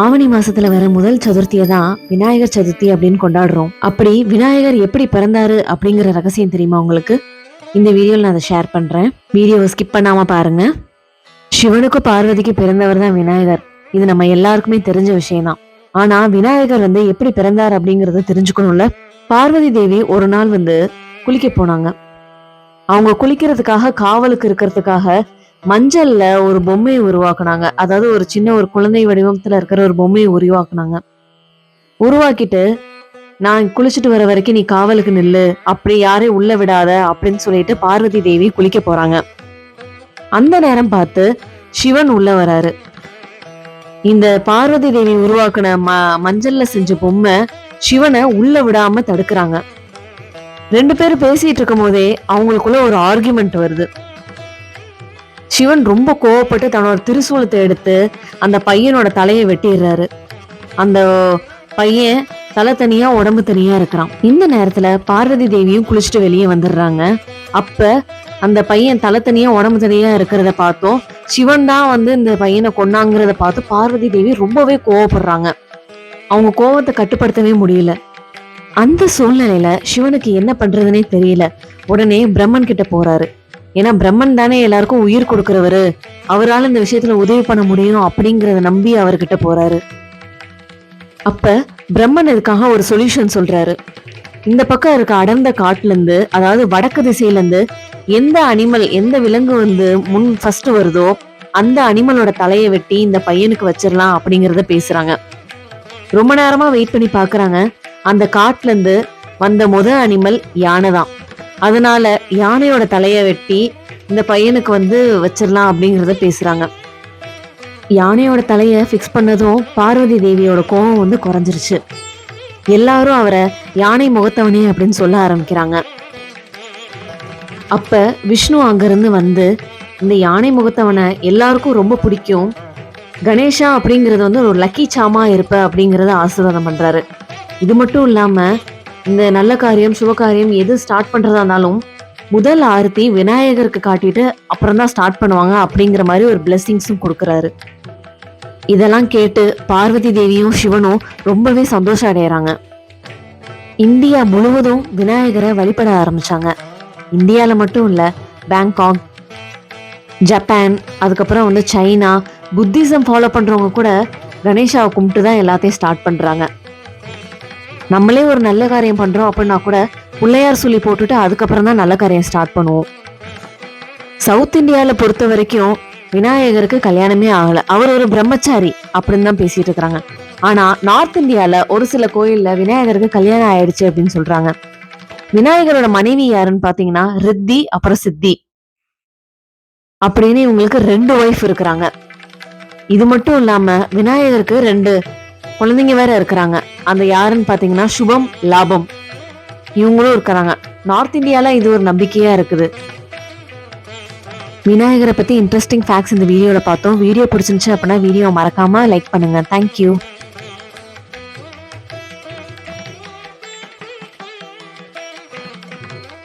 ஆவணி மாசத்துல வர முதல் சதுர்த்தியை தான் விநாயகர் சதுர்த்தி அப்படின்னு கொண்டாடுறோம். அப்படி விநாயகர் எப்படி பிறந்தாரு அப்படிங்கிற ரகசியம் தெரியுமா உங்களுக்கு? இந்த வீடியோவில் நான் அதை ஷேர் பண்றேன். வீடியோவை ஸ்கிப் பண்ணாம பாருங்க. சிவனுக்கும் பார்வதிக்கு பிறந்தவர் தான் விநாயகர். இது நம்ம எல்லாருக்குமே தெரிஞ்ச விஷயம்தான். ஆனா விநாயகர் வந்து எப்படி பிறந்தார் அப்படிங்கறத தெரிஞ்சுக்கணும்ல. பார்வதி தேவி ஒரு நாள் வந்து குளிக்க போனாங்க. அவங்க குளிக்கிறதுக்காக காவலுக்கு இருக்கிறதுக்காக மஞ்சள்ல ஒரு பொம்மையை உருவாக்குனாங்க. அதாவது ஒரு சின்ன ஒரு குழந்தை வடிவத்துல இருக்கிற ஒரு பொம்மையை உருவாக்குனாங்க. உருவாக்கிட்டு நான் குளிச்சுட்டு வர வரைக்கும் நீ காவலுக்கு நில்லு. அப்படி யாரையும் உள்ள விடாத அப்படின்னு சொல்லிட்டு பார்வதி தேவி குளிக்க போறாங்க. அந்த நேரம் பார்த்து சிவன் உள்ள வராரு. இந்த பார்வதி தேவி உருவாக்குன ம மஞ்சள்ல செஞ்ச பொம்மை சிவனை உள்ள விடாம தடுக்கிறாங்க. ரெண்டு பேரும் பேசிட்டு இருக்கும் போதே அவங்களுக்குள்ள ஒரு ஆர்குமெண்ட் வருது. சிவன் ரொம்ப கோவப்பட்டு தன்னோட திருசூலத்தை எடுத்து அந்த பையனோட தலையை வெட்டிடுறாரு. அந்த பையன் தலை தனியா உடம்பு தனியா இருக்கிறான். இந்த நேரத்துல பார்வதி தேவியும் குளிச்சுட்டு வெளியே வந்துடுறாங்க. அப்ப அந்த பையன் தலை தனியா உடம்பு தனியா இருக்கிறத பார்த்தோம் சிவன் தான் வந்து இந்த பையனை கொன்னாங்கிறத பார்த்து பார்வதி தேவி ரொம்பவே கோவப்படுறாங்க. அவங்க கோவத்தை கட்டுப்படுத்தவே முடியல. அந்த சூழ்நிலையில சிவனுக்கு என்ன பண்றதுன்னே தெரியல. உடனே பிரம்மன் கிட்ட போறாரு. ஏன்னா பிரம்மன் தானே எல்லாருக்கும் உயிர் கொடுக்கிறவரு. அவரால் இந்த விஷயத்துல உதவி பண்ண முடியும் அப்படிங்கறத நம்பி அவர்கிட்ட போறாரு. அப்ப பிரம்மன் இதுக்காக ஒரு சொல்யூஷன் சொல்றாரு. இந்த பக்கம் இருக்க அடர்ந்த காட்டுல இருந்து அதாவது வடக்கு திசையில இருந்து எந்த அனிமல் எந்த விலங்கு வந்து முன் ஃபர்ஸ்ட் வருதோ அந்த அனிமலோட தலையை வெட்டி இந்த பையனுக்கு வச்சிடலாம் அப்படிங்கறத பேசுறாங்க. ரொம்ப நேரமா வெயிட் பண்ணி பாக்குறாங்க. அந்த காட்டுல இருந்து வந்த முத அனிமல் யானை தான் அதனால யானையோட தலையை வெட்டி இந்த பையனுக்கு வந்து வச்சிடலாம் அப்படிங்கிறத பேசுறாங்க. யானையோட தலையை ஃபிக்ஸ் பண்ணதும் பார்வதி தேவியோட கோபம் வந்து குறைஞ்சிருச்சு. எல்லாரும் அவரை யானை முகத்தவனே அப்படின்னு சொல்ல ஆரம்பிக்கிறாங்க. அப்ப விஷ்ணு அங்கிருந்து வந்து இந்த யானை முகத்தவனை எல்லாருக்கும் ரொம்ப பிடிக்கும். கணேஷா அப்படிங்கிறது வந்து ஒரு லக்கி சாமா இருப்ப அப்படிங்கிறத ஆசீர்வாதம் பண்றாரு. இது மட்டும் இல்லாம இந்த நல்ல காரியம் சுப காரியம் எது ஸ்டார்ட் பண்றதா இருந்தாலும் முதல் ஆரத்தி விநாயகருக்கு காட்டிட்டு அப்புறம் தான் ஸ்டார்ட் பண்ணுவாங்க அப்படிங்கிற மாதிரி ஒரு பிளெஸ்ஸிங்ஸும் கொடுக்குறாரு. இதெல்லாம் கேட்டு பார்வதி தேவியும் சிவனும் ரொம்பவே சந்தோஷம் அடைகிறாங்க இந்தியா முழுவதும் விநாயகரை வழிபட ஆரம்பிச்சாங்க. இந்தியால மட்டும் இல்ல பேங்காக் ஜப்பான் அதுக்கப்புறம் வந்து சைனா புத்திசம் ஃபாலோ பண்றவங்க கூட கணேஷாவை கும்பிட்டு தான் எல்லாத்தையும் ஸ்டார்ட் பண்றாங்க. நம்மளே ஒரு நல்ல காரியம் பண்றோம் அப்படின்னா கூட பிள்ளையார் சொல்லி போட்டுட்டு அதுக்கப்புறம் தான் நல்ல காரியம் ஸ்டார்ட் பண்ணுவோம். சவுத் இந்தியால பொறுத்த வரைக்கும் விநாயகருக்கு கல்யாணமே ஆகல. அவர் ஒரு பிரம்மச்சாரி அப்படின்னு தான் பேசிட்டு இருக்கிறாங்க. ஆனா நார்த் இந்தியால ஒரு சில கோயில்ல விநாயகருக்கு கல்யாணம் ஆயிடுச்சு அப்படின்னு சொல்றாங்க. விநாயகரோட மனைவி யாருன்னு பாத்தீங்கன்னா ரித்தி அப்புறம் சித்தி அப்படின்னு இவங்களுக்கு ரெண்டு ஒய்ஃப் இருக்கிறாங்க. இது மட்டும் இல்லாம விநாயகருக்கு ரெண்டு குழந்தைங்க வேற இருக்கிறாங்க. அந்த யாருன்னு பாத்தீங்கன்னா சுபம் லாபம். இவங்களும் இருக்கிறாங்க. நார்த் இந்தியால இது ஒரு நம்பிக்கையா இருக்குது. விநாயகரை பத்தி இன்ட்ரெஸ்டிங் ஃபேக்ட்ஸ் இந்த வீடியோல பார்த்தோம். வீடியோ பிடிச்சிருந்துச்சு அப்படின்னா வீடியோ மறக்காம லைக் பண்ணுங்க. தேங்க்யூ